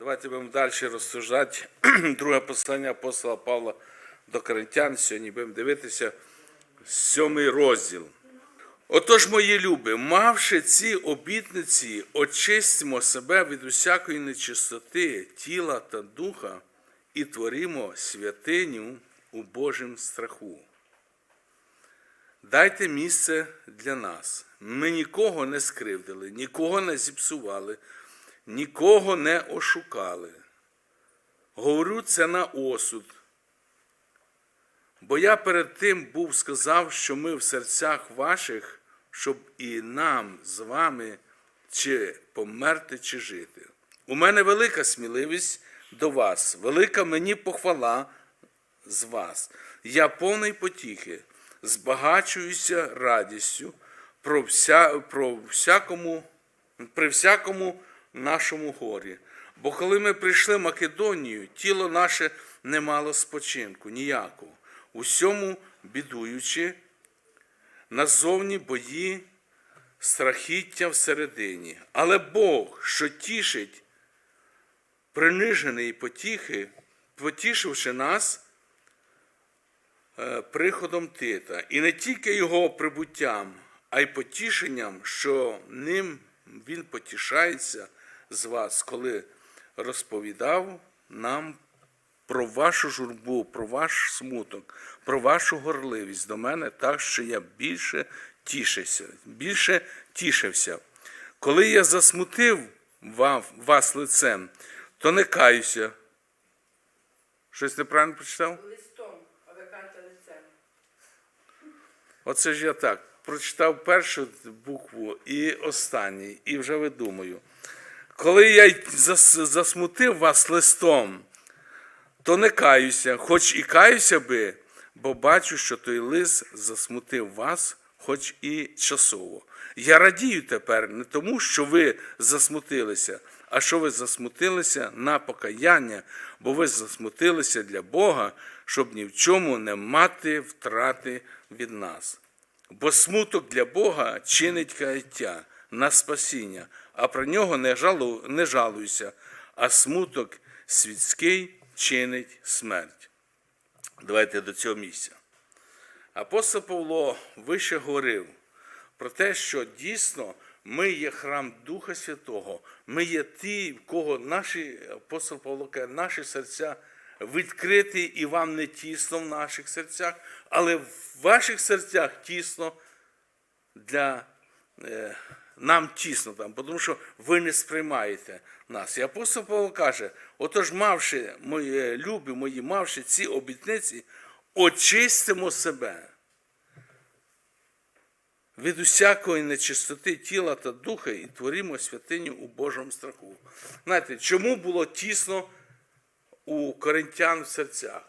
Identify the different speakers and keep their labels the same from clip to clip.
Speaker 1: Давайте будемо далі розсуждати. Друге послання апостола Павла до Коринтян. Сьогодні будемо дивитися сьомий розділ. Отож, мої люби, мавши ці обітниці, очистимо себе від усякої нечистоти тіла та духа і творимо святиню у Божім страху. Дайте місце для нас. Ми нікого не скривдили, нікого не зіпсували, нікого не ошукали. Говорю це на осуд. Бо я перед тим був сказав, що ми в серцях ваших, щоб і нам з вами чи померти, чи жити. У мене велика сміливість до вас, велика мені похвала з вас. Я повний потіхи, збагачуюся радістю про, вся, про всякому, при всякому нашому горі. Бо коли ми прийшли в Македонію, тіло наше не мало спочинку ніякого, усьому бідуючи, назовні бої, страхіття всередині. Але Бог, що тішить принижений потіхи, потішивши нас е, приходом Тита, і не тільки його прибуттям, а й потішенням, що ним він потішається з вас, коли розповідав нам про вашу журбу, про ваш смуток, про вашу горливість до мене, так що я більше тішився, більше тішився. Коли я засмутив вас лицем, то не каюся. Щось неправильно прочитав?
Speaker 2: листом, а ви кажете лицем.
Speaker 1: Оце ж я так. Прочитав першу букву і останній, і вже видумаю. Коли я засмутив вас листом, то не каюся, хоч і каюся би, бо бачу, що той лист засмутив вас, хоч і часово. Я радію тепер не тому, що ви засмутилися, а що ви засмутилися на покаяння, бо ви засмутилися для Бога, щоб ні в чому не мати втрати від нас. Бо смуток для Бога чинить каяття на спасіння, а про нього не, жалу, не жалуйся, а смуток світський чинить смерть. Давайте до цього місця. Апостол Павло вище говорив про те, що дійсно ми є храм Духа Святого, ми є ті, в кого наші апостол Павло каже, наші серця відкриті і вам не тісно в наших серцях, але в ваших серцях тісно для е, нам тісно там, тому що ви не сприймаєте нас. І апостол Павло каже: отож, мавши мої любі мої, мавши ці обітниці, очистимо себе від усякої нечистоти тіла та духа і творимо святиню у Божому страху. Знаєте, чому було тісно у коринтян в серцях?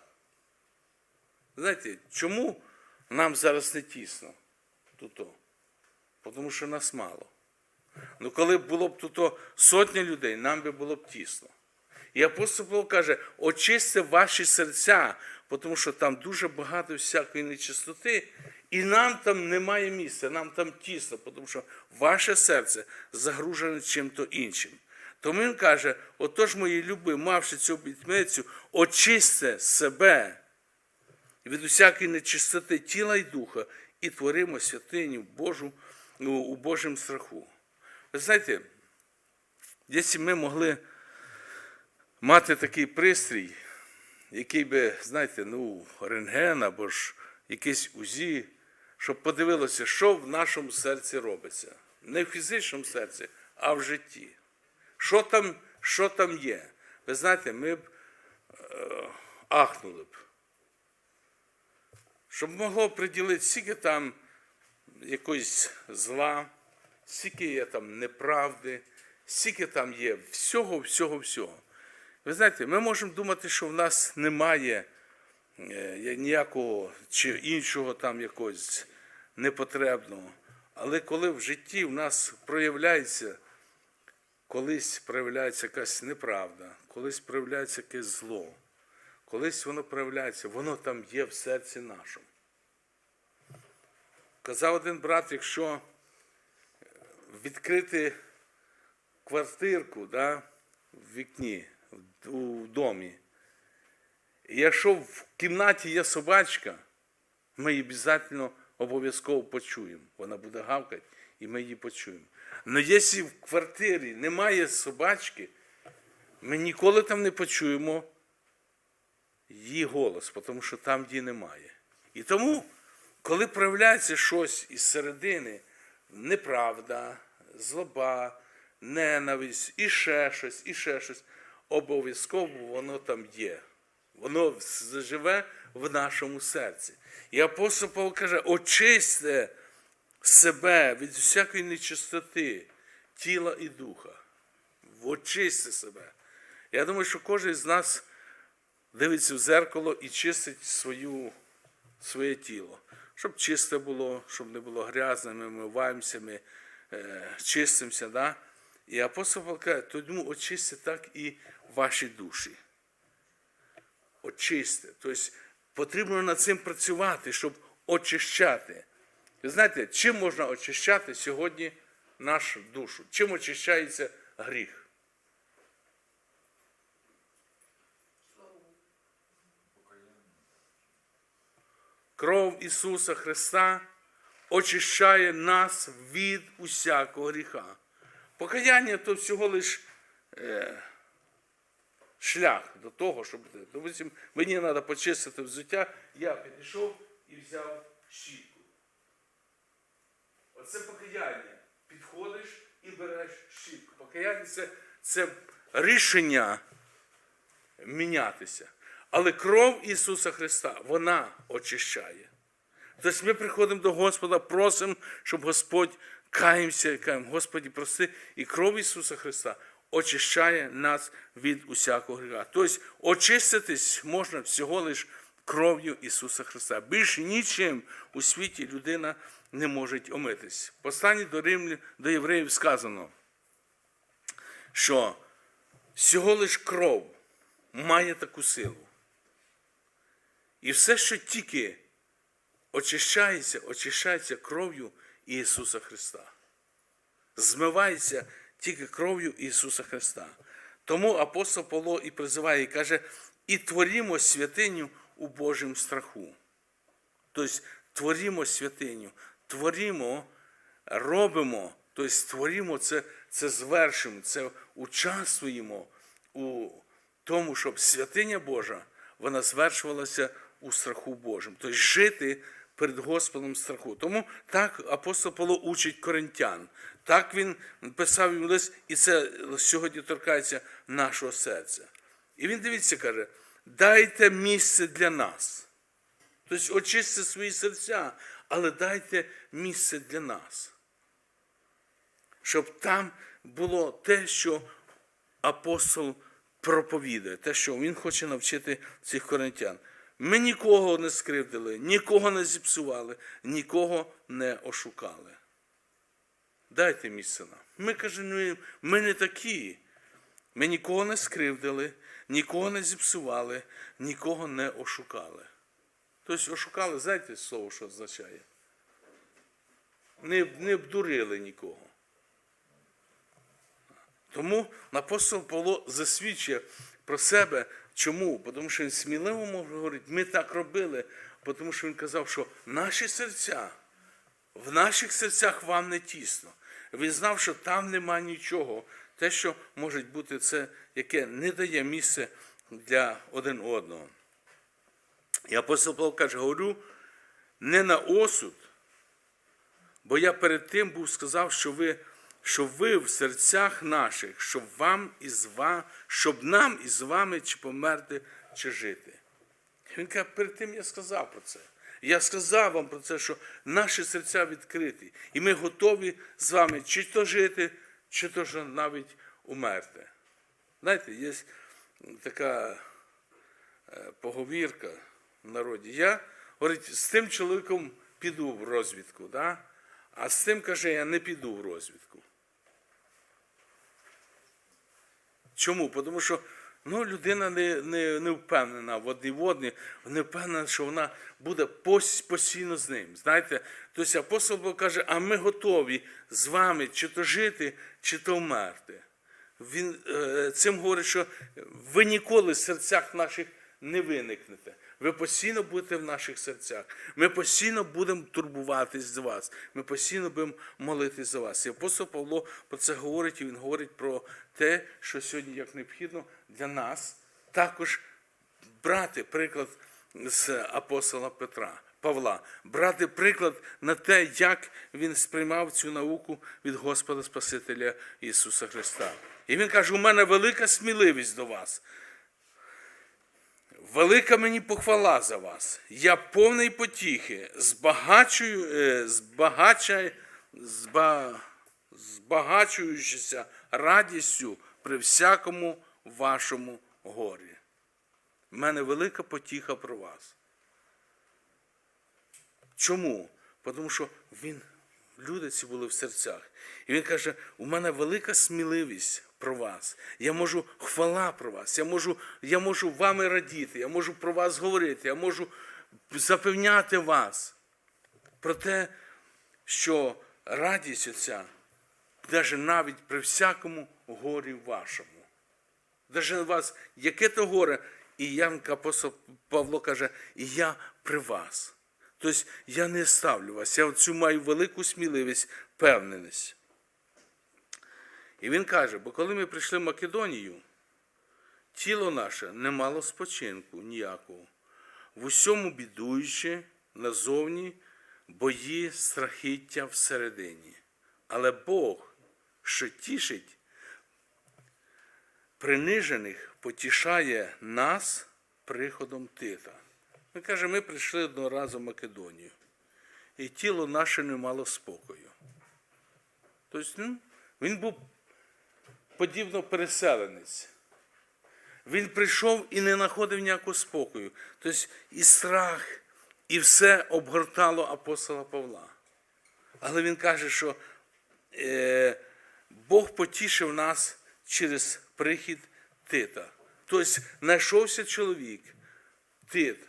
Speaker 1: Знаєте, чому нам зараз не тісно тут? Тому що нас мало. Ну, коли б було б тут сотня людей, нам би було б тісно. І апостол Павло каже, очисти ваші серця, тому що там дуже багато всякої нечистоти, і нам там немає місця, нам там тісно, тому що ваше серце загружене чим-то іншим. Тому він каже: отож, мої люби, мавши цю обітницю, очисти себе від усякої нечистоти тіла і духа, і творимо святиню Божу у Божому страху. Ви знаєте, якщо ми могли мати такий пристрій, який би, знаєте, ну, рентген або ж якийсь УЗІ, щоб подивилося, що в нашому серці робиться. Не в фізичному серці, а в житті. Що там, що там є? Ви знаєте, ми б е, ахнули б. Щоб могло приділити, скільки там якоїсь зла, скільки є там неправди, скільки там є всього, всього, всього. Ви знаєте, ми можемо думати, що в нас немає е, ніякого чи іншого там якогось непотребного. Але коли в житті в нас проявляється, колись проявляється якась неправда, колись проявляється якесь зло, колись воно проявляється, воно там є в серці нашому. Казав один брат, якщо відкрити квартирку да, в вікні, у домі. І якщо в кімнаті є собачка, ми її обов'язково обов'язково почуємо. Вона буде гавкати, і ми її почуємо. Але якщо в квартирі немає собачки, ми ніколи там не почуємо її голос, тому що там її немає. І тому, коли проявляється щось із середини, неправда, злоба, ненависть, і ще щось, і ще щось, обов'язково воно там є. Воно живе в нашому серці. І апостол Павло каже: очисьте себе від всякої нечистоти, тіла і духа. Очисьте себе. Я думаю, що кожен з нас дивиться в зеркало і чистить свою, своє тіло. Щоб чисте було, щоб не було грязне, ми вмиваємося, ми е, чистимося. Да? І апостол Павло каже, тому очисти так і ваші душі. Очисти. Тобто потрібно над цим працювати, щоб очищати. Ви знаєте, чим можна очищати сьогодні нашу душу? Чим очищається гріх? Кров Ісуса Христа очищає нас від усякого гріха. Покаяння то всього лиш е, шлях до того, щоб. Допустим, мені треба почистити взуття, я підійшов і взяв щітку. Оце покаяння. Підходиш і береш щітку. Покаяння це, це рішення мінятися. Але кров Ісуса Христа, вона очищає. Тобто ми приходимо до Господа, просимо, щоб Господь каємося і кажемо, Господі, прости, і кров Ісуса Христа очищає нас від усякого гріха. Тобто очиститись можна всього лиш кров'ю Ісуса Христа. Більше нічим у світі людина не може омитись. Посланні до Римлян, до євреїв сказано, що всього лиш кров має таку силу. І все, що тільки очищається, очищається кров'ю Ісуса Христа. Змивається тільки кров'ю Ісуса Христа. Тому апостол Павло і призиває і каже: і творімо святиню у Божому страху. Тобто творімо святиню, творімо, робимо, тобто творімо це, це звершимо, це участвуємо у тому, щоб святиня Божа вона звершувалася у страху Божому. Тобто жити перед Господом страху. Тому так апостол Павло учить коринтян. Так він писав їм лист, і це сьогодні торкається нашого серця. І він дивіться, каже: дайте місце для нас. Тобто очисти свої серця, але дайте місце для нас. Щоб там було те, що апостол проповідує, те, що він хоче навчити цих коринтян. Ми нікого не скривдили, нікого не зіпсували, нікого не ошукали. Дайте місце нам. Ми кажемо, «Ну, ми не такі. Ми нікого не скривдили, нікого не зіпсували, нікого не ошукали. Тобто ошукали, знаєте слово, що означає? Не, не обдурили нікого. Тому апостол Павло засвідчує про себе. Чому? Тому що він сміливо може говорити, ми так робили, тому що він казав, що наші серця, в наших серцях вам не тісно. Він знав, що там нема нічого. Те, що може бути це, яке не дає місце для один одного. І апостол Павло каже, говорю, не на осуд, бо я перед тим був сказав, що ви, що ви в серцях наших, щоб вам із ва, щоб нам із вами чи померти, чи жити. Він каже, перед тим я сказав про це. Я сказав вам про це, що наші серця відкриті, і ми готові з вами чи то жити, чи то ж навіть умерти. Знаєте, є така е, поговірка в народі. Я говорить, з тим чоловіком піду в розвідку, да? а з тим каже, я не піду в розвідку. Чому? Тому що ну, людина не, не, не впевнена в одній водні, не впевнена, що вона буде постійно з ним. Знаєте, тобто апостол Бог каже, а ми готові з вами чи то жити, чи то вмерти. Він е, цим говорить, що ви ніколи в серцях наших не виникнете. Ви постійно будете в наших серцях. Ми постійно будемо турбуватись за вас. Ми постійно будемо молитись за вас. І апостол Павло про це говорить, і він говорить про те, що сьогодні як необхідно для нас також брати приклад з апостола Петра, Павла, брати приклад на те, як він сприймав цю науку від Господа Спасителя Ісуса Христа. І він каже: у мене велика сміливість до вас. Велика мені похвала за вас. Я повний потіхи, збагачую, е, збагачай, зба, збагачуючися радістю при всякому вашому горі. У мене велика потіха про вас. Чому? Тому що він, люди ці були в серцях. І він каже: у мене велика сміливість про вас. Я можу хвала про вас, я можу, я можу вами радіти, я можу про вас говорити, я можу запевняти вас про те, що радість оця, навіть навіть при всякому горі вашому. Даже у вас яке то горе, і Янка Павло каже, і я при вас. Тобто я не ставлю вас, я цю маю велику сміливість, впевненість. І він каже, бо коли ми прийшли в Македонію, тіло наше не мало спочинку ніякого, в усьому бідуючи назовні бої страхіття всередині. Але Бог, що тішить, принижених потішає нас приходом Тита. Він каже, ми прийшли одного разу в Македонію, і тіло наше не мало спокою. Тобто, ну, він був подібно переселенець. Він прийшов і не знаходив ніякого спокою. Тобто і страх, і все обгортало апостола Павла. Але він каже, що е, Бог потішив нас через прихід Тита. Тобто знайшовся чоловік, Тит,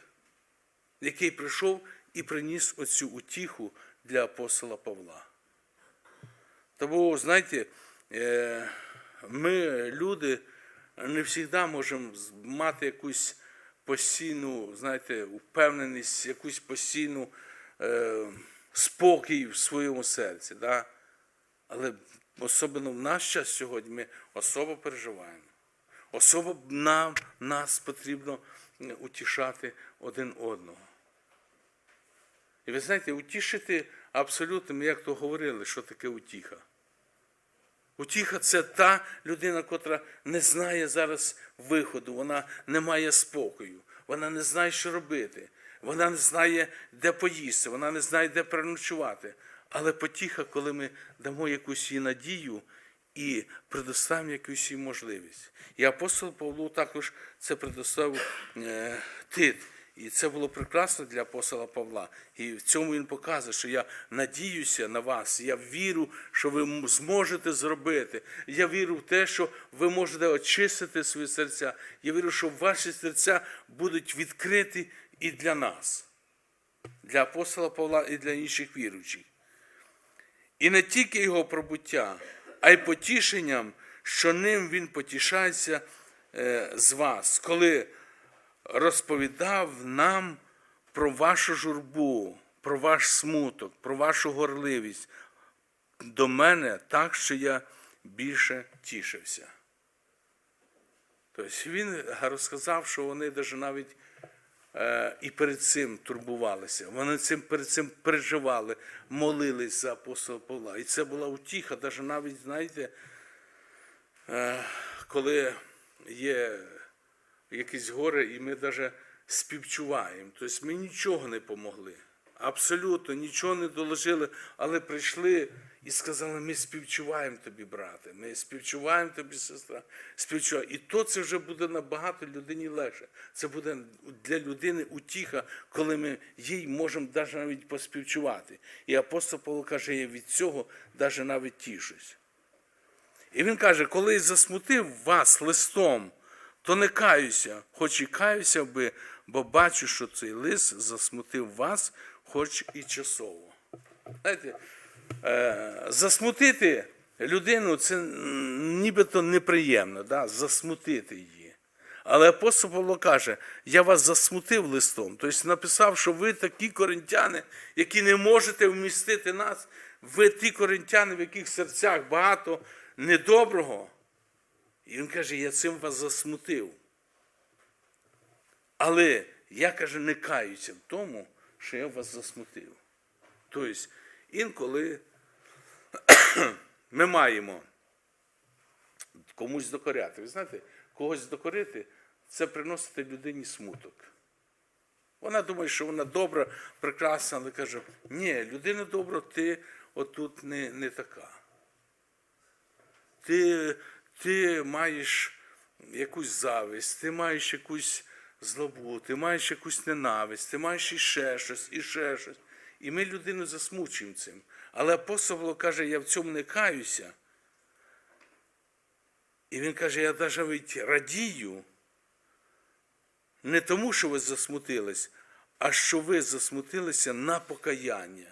Speaker 1: який прийшов і приніс оцю утіху для апостола Павла. Тому, знаєте, е, ми, люди, не завжди можемо мати якусь постійну, знаєте, впевненість, якусь постійну е, спокій в своєму серці. Да? Але особливо в наш час сьогодні ми особо переживаємо. Особо нам, нас потрібно утішати один одного. І ви знаєте, утішити абсолютно, ми як то говорили, що таке утіха. Утіха це та людина, котра не знає зараз виходу, вона не має спокою, вона не знає, що робити, вона не знає, де поїсти, вона не знає, де переночувати. Але потіха, коли ми дамо якусь їй надію і предоставимо якусь їй можливість. І апостол Павло також це предоставив е, Тит. І це було прекрасно для апостола Павла. І в цьому він показує, що я надіюся на вас, я вірю, що ви зможете зробити. Я вірю в те, що ви можете очистити свої серця. Я вірю, що ваші серця будуть відкриті і для нас, для апостола Павла і для інших віруючих. І не тільки його пробуття, а й потішенням, що ним він потішається е, з вас, коли розповідав нам про вашу журбу, про ваш смуток, про вашу горливість до мене так, що я більше тішився. Тобто він розказав, що вони даже навіть е, і перед цим турбувалися. Вони цим, перед цим переживали, молились за апостола Павла. І це була утіха, даже навіть, знаєте, е, коли є якісь горе, і ми навіть співчуваємо. Тобто ми нічого не помогли. Абсолютно нічого не доложили, але прийшли і сказали, ми співчуваємо тобі, брате, ми співчуваємо тобі, сестра, співчуваємо. І то це вже буде набагато людині легше. Це буде для людини утіха, коли ми їй можемо навіть навіть поспівчувати. І апостол Павло каже, я від цього навіть навіть тішусь. І він каже, коли засмутив вас листом, то не каюся, хоч і каюся би, бо бачу, що цей лист засмутив вас, хоч і часово. Знаєте, е, засмутити людину це нібито неприємно, да? засмутити її. Але апостол Павло каже, я вас засмутив листом. Тобто написав, що ви такі коринтяни, які не можете вмістити нас. Ви ті коринтяни, в яких серцях багато недоброго. І він каже, я цим вас засмутив. Але я каже, не каюся в тому, що я вас засмутив. Тобто, інколи ми маємо комусь докоряти. Ви знаєте, когось докорити це приносити людині смуток. Вона думає, що вона добра, прекрасна, але каже, ні, людина добра, ти отут не, не така. Ти, ти маєш якусь зависть, ти маєш якусь злобу, ти маєш якусь ненависть, ти маєш іще щось, і щось. І ми людину засмучуємо цим. Але апостол каже, я в цьому не каюся. І він каже, я навіть радію, не тому, що ви засмутились, а що ви засмутилися на покаяння.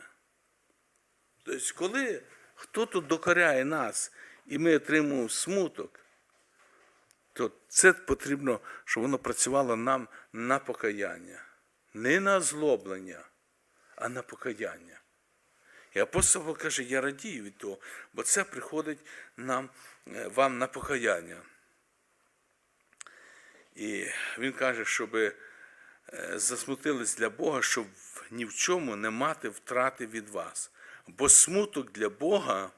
Speaker 1: Тобто, коли хто тут докоряє нас, і ми отримуємо смуток, то це потрібно, щоб воно працювало нам на покаяння. Не на озлоблення, а на покаяння. І апостол каже, я радію від того, бо це приходить нам, е, вам на покаяння. І він каже, щоб е, засмутились для Бога, щоб ні в чому не мати втрати від вас. Бо смуток для Бога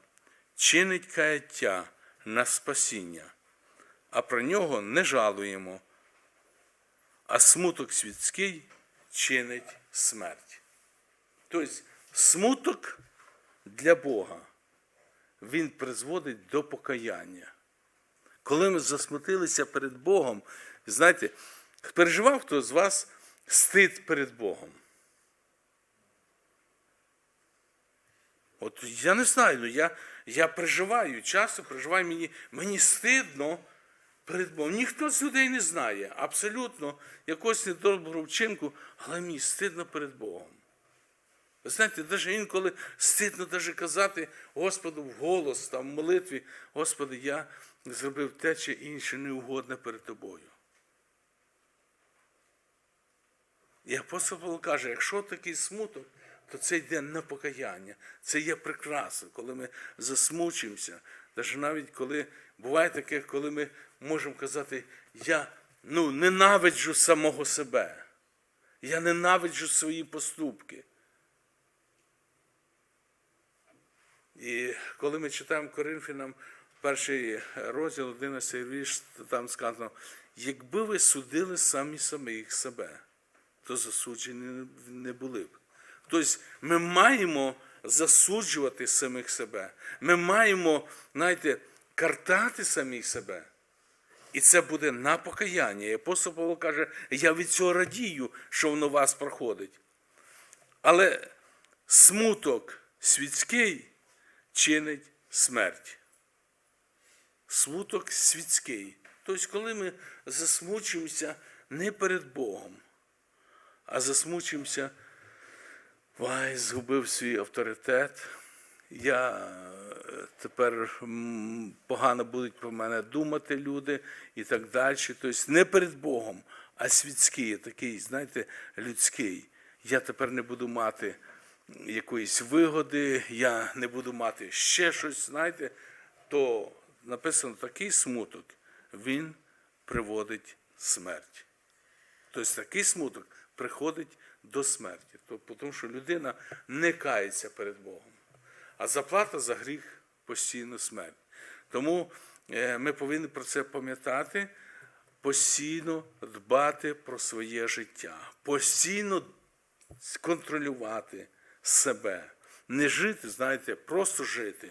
Speaker 1: чинить каяття на спасіння, а про нього не жалуємо, а смуток світський чинить смерть. Тобто смуток для Бога, він призводить до покаяння. Коли ми засмутилися перед Богом, знаєте, переживав хто з вас стид перед Богом? От я не знаю, ну я, я переживаю, часто переживаю, мені, мені стидно перед Богом. Ніхто з людей не знає абсолютно якогось недоброго вчинку, але мені стидно перед Богом. Ви знаєте, навіть інколи стидно навіть казати Господу в голос, там, в молитві, Господи, я зробив те чи інше неугодне перед тобою. І апостол Павло каже, якщо такий смуток, то це йде на покаяння. Це є прекрасно, коли ми засмучуємося. Навіть навіть коли буває таке, коли ми можемо казати, я ну, ненавиджу самого себе. Я ненавиджу свої поступки. І коли ми читаємо Коринфянам перший розділ, 11 вірш, там сказано, якби ви судили самі самих себе, то засуджені не були б. Тобто ми маємо засуджувати самих себе. Ми маємо, знаєте, картати самих себе. І це буде на покаяння. І апостол Павло каже, я від цього радію, що воно вас проходить. Але смуток світський чинить смерть. Смуток світський. Тобто, коли ми засмучуємося не перед Богом, а засмучуємося, вай, згубив свій авторитет. Я е, тепер погано будуть про мене думати люди і так далі. Тобто не перед Богом, а світський, такий, знаєте, людський. Я тепер не буду мати якоїсь вигоди, я не буду мати ще щось, знаєте, то написано такий смуток, він приводить смерть. Тобто такий смуток приходить до смерті, тобто, тому що людина не кається перед Богом. А заплата за гріх постійно смерть. Тому е, ми повинні про це пам'ятати, постійно дбати про своє життя, постійно контролювати себе. Не жити, знаєте, просто жити,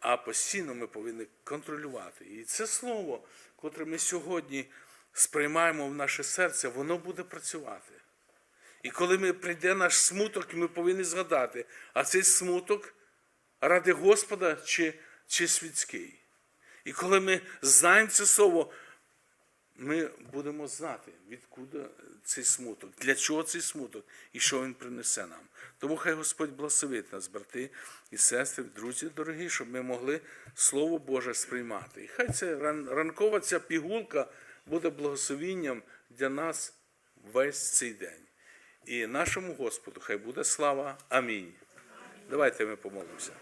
Speaker 1: а постійно ми повинні контролювати. І це слово, котре ми сьогодні сприймаємо в наше серце, воно буде працювати. І коли ми прийде наш смуток, ми повинні згадати, а цей смуток ради Господа чи, чи світський. І коли ми знаємо це слово, ми будемо знати, відкуди цей смуток, для чого цей смуток і що він принесе нам. Тому хай Господь благословить нас, брати і сестри, друзі дорогі, щоб ми могли Слово Боже сприймати. І хай це ранкова ця пігулка буде благословінням для нас весь цей день. І нашому Господу хай буде слава. Амінь. Давайте ми помолимося.